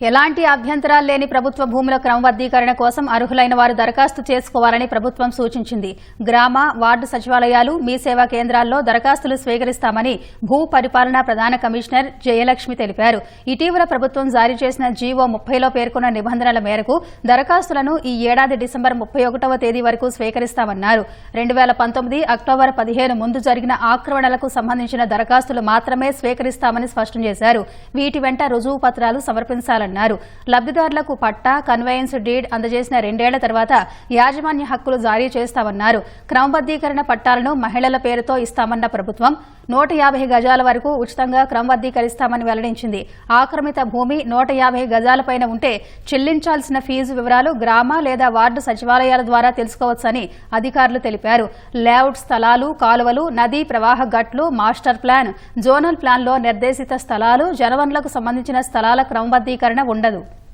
ఎలాంటి అభ్యంతరాలు లేని ప్రభుత్వ భూముల క్రమబద్దీకరణ కోసం అర్హులైన వారు దరఖాస్తు చేసుకోవాలని ప్రభుత్వం సూచించింది. గ్రామ వార్డు సచివాలయాలు మీ సేవా కేంద్రాల్లో దరఖాస్తులు స్వీకరిస్తామని భూ పరిపాలనా ప్రధాన కమిషనర్ జయలక్ష్మి తెలిపారు. ఇటీవల ప్రభుత్వం జారీ చేసిన జీవో ముప్పైలో పేర్కొన్న నిబంధనల మేరకు దరఖాస్తులను ఈ ఏడాది డిసెంబర్ ముప్పై ఒకటవ తేదీ వరకు స్వీకరిస్తామన్నారు. రెండు వేల పంతొమ్మిది అక్టోబర్ పదిహేను ముందు జరిగిన ఆక్రమణలకు సంబంధించిన దరఖాస్తులు మాత్రమే స్వీకరిస్తామని స్పష్టం చేశారు. వీటి వెంట రుజువు పత్రాలు సమర్పించాలని సమర్పించాలన్నారు లబ్దిదారులకు పట్టా కన్వయన్స్ డీడ్ అందజేసిన రెండేళ్ళ తర్వాత యాజమాన్య హక్కులు జారీ చేస్తామన్నారు. క్రమబద్దీకరణ పట్టాలను మహిళల పేరుతో ఇస్తామన్న ప్రభుత్వం నూట యాభై గజాల వరకు ఉచితంగా క్రమబద్దీకరిస్తామని వెల్లడించింది. ఆక్రమిత భూమి నూట యాభై గజాలపైన ఉంటే చెల్లించాల్సిన ఫీజు వివరాలు గ్రామ లేదా వార్డు సచివాలయాల ద్వారా తెలుసుకోవచ్చని అధికారులు తెలిపారు. లేఅవుట్ స్థలాలు కాలువలు నదీ ప్రవాహ గట్లు మాస్టర్ ప్లాన్ జోనల్ ప్లాన్లో నిర్దేశిత స్థలాలు జనవనులకు సంబంధించిన స్థలాల క్రమబద్దీకరణ ఉండదు.